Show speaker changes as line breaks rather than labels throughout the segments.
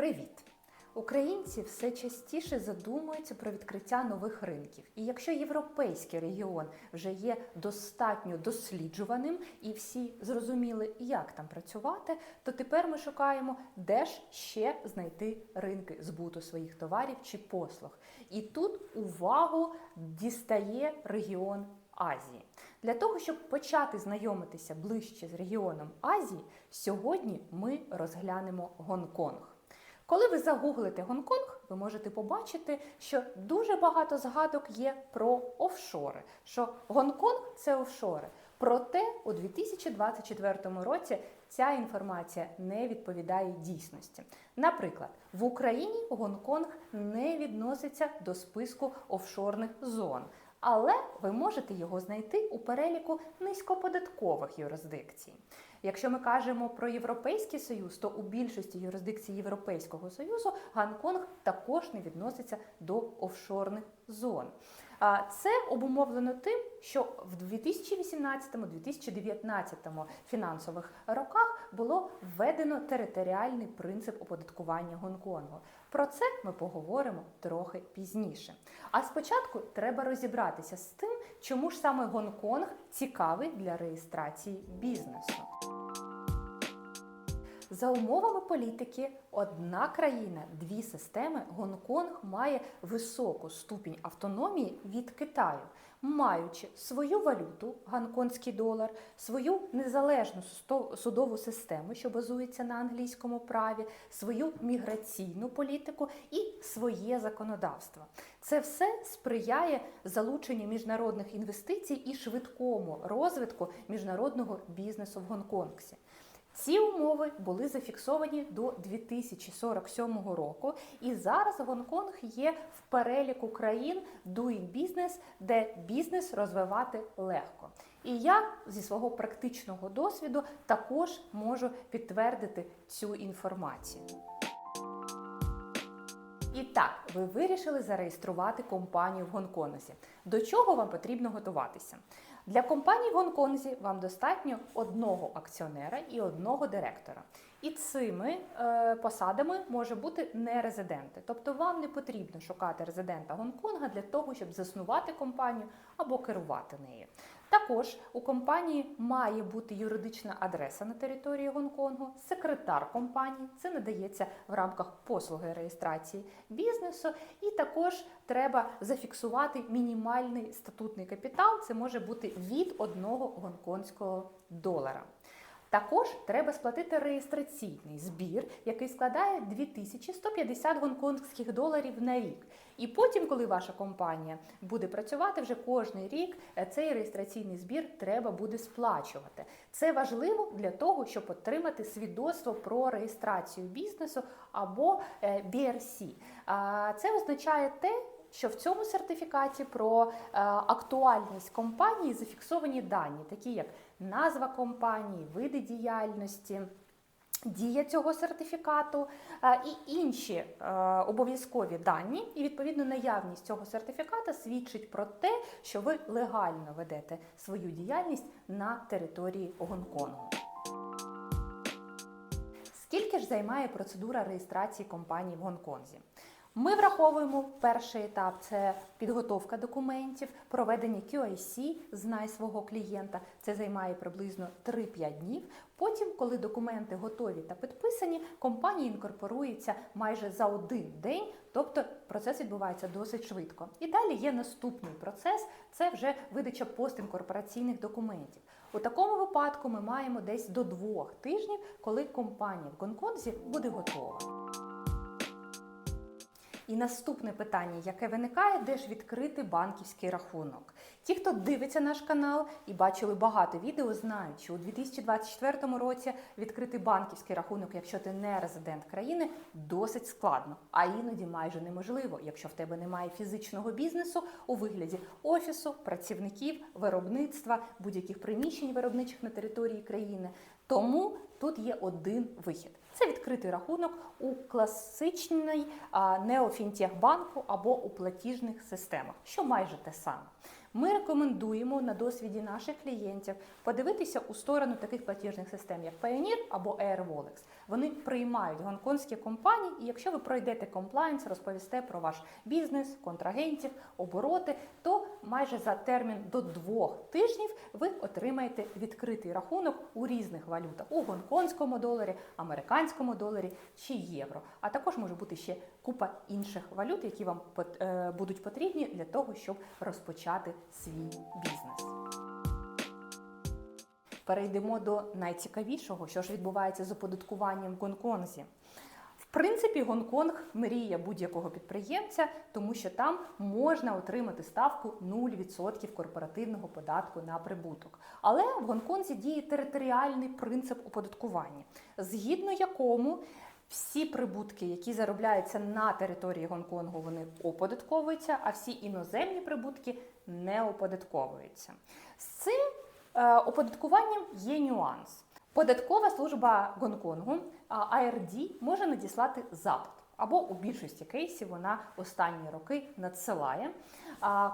Привіт! Українці все частіше задумуються про відкриття нових ринків. І якщо європейський регіон вже є достатньо досліджуваним і всі зрозуміли, як там працювати, то тепер ми шукаємо, де ж ще знайти ринки збуту своїх товарів чи послуг. І тут увагу дістає регіон Азії. Для того, щоб почати знайомитися ближче з регіоном Азії, сьогодні ми розглянемо Гонконг. Коли ви загуглите Гонконг, ви можете побачити, що дуже багато згадок є про офшори. Що Гонконг це офшори. Проте у 2024 році ця інформація не відповідає дійсності. Наприклад, в Україні Гонконг не відноситься до списку офшорних зон. Але ви можете його знайти у переліку низькоподаткових юрисдикцій. Якщо ми кажемо про Європейський Союз, то у більшості юрисдикцій Європейського Союзу Гонконг також не відноситься до офшорних зон. Це обумовлено тим, що в 2018-2019 фінансових роках було введено територіальний принцип оподаткування Гонконгу. Про це ми поговоримо трохи пізніше. А спочатку треба розібратися з тим, чому ж саме Гонконг цікавий для реєстрації бізнесу. За умовами політики, одна країна, дві системи, Гонконг має високу ступінь автономії від Китаю, маючи свою валюту, гонконгський долар, свою незалежну судову систему, що базується на англійському праві, свою міграційну політику і своє законодавство. Це все сприяє залученню міжнародних інвестицій і швидкому розвитку міжнародного бізнесу в Гонконгсі. Ці умови були зафіксовані до 2047 року, і зараз Гонконг є в переліку країн Doing Business, де бізнес розвивати легко. І я зі свого практичного досвіду також можу підтвердити цю інформацію. І так, ви вирішили зареєструвати компанію в Гонконзі. До чого вам потрібно готуватися? Для компанії в Гонконзі вам достатньо одного акціонера і одного директора. І цими е, посадами може бути не резиденти. Тобто вам не потрібно шукати резидента Гонконга для того, щоб заснувати компанію або керувати нею. Також у компанії має бути юридична адреса на території Гонконгу, секретар компанії, це надається в рамках послуги реєстрації бізнесу, і також треба зафіксувати мінімальний статутний капітал, це може бути від одного гонконгського долара. Також треба сплатити реєстраційний збір, який складає 2150 гонконгських доларів на рік. І потім, коли ваша компанія буде працювати, вже кожний рік е, цей реєстраційний збір треба буде сплачувати. Це важливо для того, щоб отримати свідоцтво про реєстрацію бізнесу або BRC. Це означає те, що в цьому сертифікаті про е, актуальність компанії зафіксовані дані, такі як назва компанії, види діяльності. Дія цього сертифікату е, і інші е, обов'язкові дані, і відповідно наявність цього сертифіката свідчить про те, що ви легально ведете свою діяльність на території Гонконгу. Скільки ж займає процедура реєстрації компанії в Гонконзі? Ми враховуємо перший етап це підготовка документів, проведення QIC, знай свого клієнта. Це займає приблизно 3-5 днів. Потім, коли документи готові та підписані, компанія інкорпорується майже за один день, тобто процес відбувається досить швидко. І далі є наступний процес це вже видача постінкорпораційних документів. У такому випадку ми маємо десь до двох тижнів, коли компанія в Гонконзі буде готова. І наступне питання, яке виникає, де ж відкрити банківський рахунок. Ті, хто дивиться наш канал і бачили багато відео, знають, що у 2024 році відкрити банківський рахунок, якщо ти не резидент країни, досить складно, а іноді майже неможливо, якщо в тебе немає фізичного бізнесу у вигляді офісу, працівників, виробництва, будь-яких приміщень виробничих на території країни. Тому тут є один вихід. Це відкритий рахунок у класичній неофінтех банку або у платіжних системах, що майже те саме. Ми рекомендуємо на досвіді наших клієнтів подивитися у сторону таких платіжних систем, як Payoneer або AirWallex. Вони приймають гонконгські компанії, і якщо ви пройдете комплайнс, розповісте про ваш бізнес, контрагентів, обороти, то майже за термін до двох тижнів ви отримаєте відкритий рахунок у різних валютах у гонконгському доларі, американському доларі чи євро. А також може бути ще купа інших валют, які вам е, будуть потрібні для того, щоб розпочати свій бізнес. Перейдемо до найцікавішого, що ж відбувається з оподаткуванням в Гонконзі. Принципі, Гонконг мріє будь-якого підприємця, тому що там можна отримати ставку 0% корпоративного податку на прибуток. Але в Гонконзі діє територіальний принцип оподаткування, згідно якому всі прибутки, які заробляються на території Гонконгу, вони оподатковуються, а всі іноземні прибутки не оподатковуються. З цим е, оподаткуванням є нюанс. Податкова служба Гонконгу а, ARD може надіслати запит. Або у більшості кейсів вона останні роки надсилає,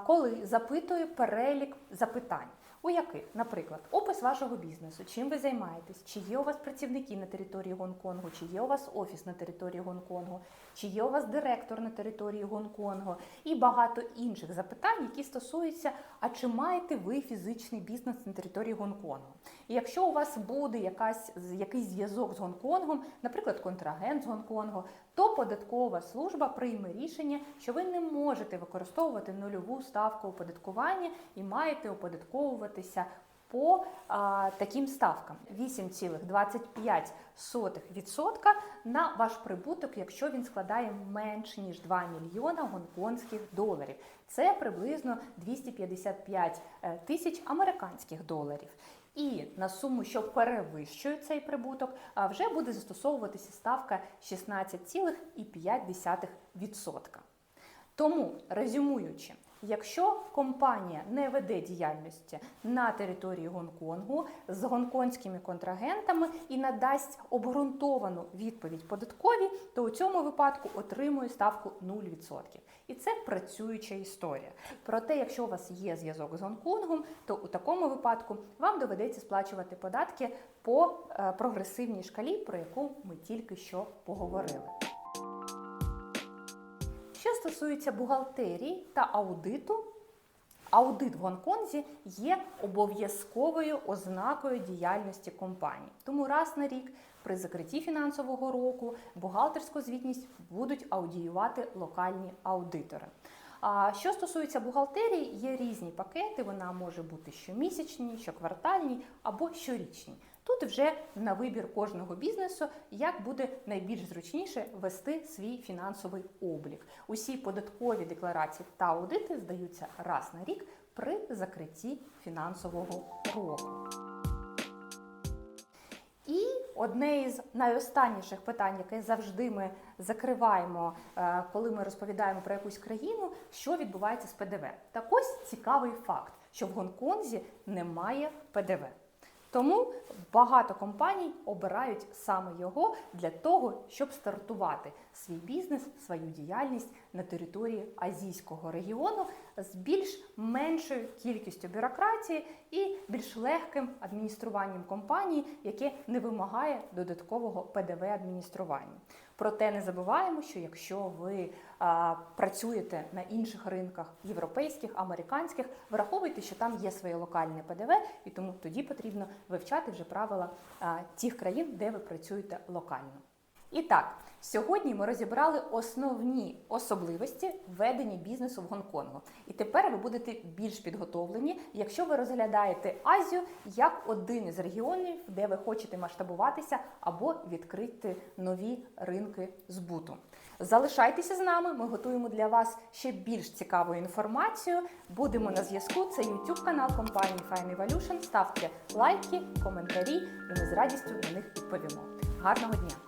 коли запитує перелік запитань. У яких, наприклад, опис вашого бізнесу, чим ви займаєтесь, чи є у вас працівники на території Гонконгу, чи є у вас офіс на території Гонконгу, чи є у вас директор на території Гонконгу, і багато інших запитань, які стосуються, а чи маєте ви фізичний бізнес на території Гонконгу? І якщо у вас буде якась, якийсь зв'язок з Гонконгом, наприклад, контрагент з Гонконгу, то податкова служба прийме рішення, що ви не можете використовувати нульову ставку оподаткування і маєте оподатковуватися по а, таким ставкам 8,25% на ваш прибуток, якщо він складає менш ніж 2 мільйона гонконгських доларів. Це приблизно 255 е, тисяч американських доларів. І на суму, що перевищує цей прибуток, а вже буде застосовуватися ставка 16,5%. Тому, резюмуючи, якщо компанія не веде діяльності на території Гонконгу з гонконгськими контрагентами і надасть обґрунтовану відповідь податкові, то у цьому випадку отримує ставку 0%. І це працююча історія. Проте, якщо у вас є зв'язок з Гонконгом, то у такому випадку вам доведеться сплачувати податки по е, прогресивній шкалі, про яку ми тільки що поговорили. Стосується бухгалтерії та аудиту, аудит в Гонконзі є обов'язковою ознакою діяльності компанії. Тому раз на рік при закритті фінансового року бухгалтерську звітність будуть аудіювати локальні аудитори. А що стосується бухгалтерії, є різні пакети. Вона може бути щомісячні, щоквартальні або щорічні. Тут вже на вибір кожного бізнесу, як буде найбільш зручніше вести свій фінансовий облік. Усі податкові декларації та аудити здаються раз на рік при закритті фінансового року. І одне із найостанніших питань, яке завжди ми закриваємо, е, коли ми розповідаємо про якусь країну, що відбувається з ПДВ. Так ось цікавий факт, що в Гонконзі немає ПДВ. Тому багато компаній обирають саме його для того, щоб стартувати свій бізнес, свою діяльність на території азійського регіону з більш меншою кількістю бюрократії і більш легким адмініструванням компанії, яке не вимагає додаткового ПДВ адміністрування. Проте не забуваємо, що якщо ви а, працюєте на інших ринках європейських, американських, враховуйте, що там є своє локальне ПДВ, і тому тоді потрібно вивчати вже правила а, тих країн, де ви працюєте локально. І так, сьогодні ми розібрали основні особливості ведення бізнесу в Гонконгу. І тепер ви будете більш підготовлені, якщо ви розглядаєте Азію як один із регіонів, де ви хочете масштабуватися або відкрити нові ринки збуту. Залишайтеся з нами, ми готуємо для вас ще більш цікаву інформацію. Будемо на зв'язку. Це YouTube канал компанії Fine Evolution. Ставте лайки, коментарі, і ми з радістю на них відповімо. Гарного дня!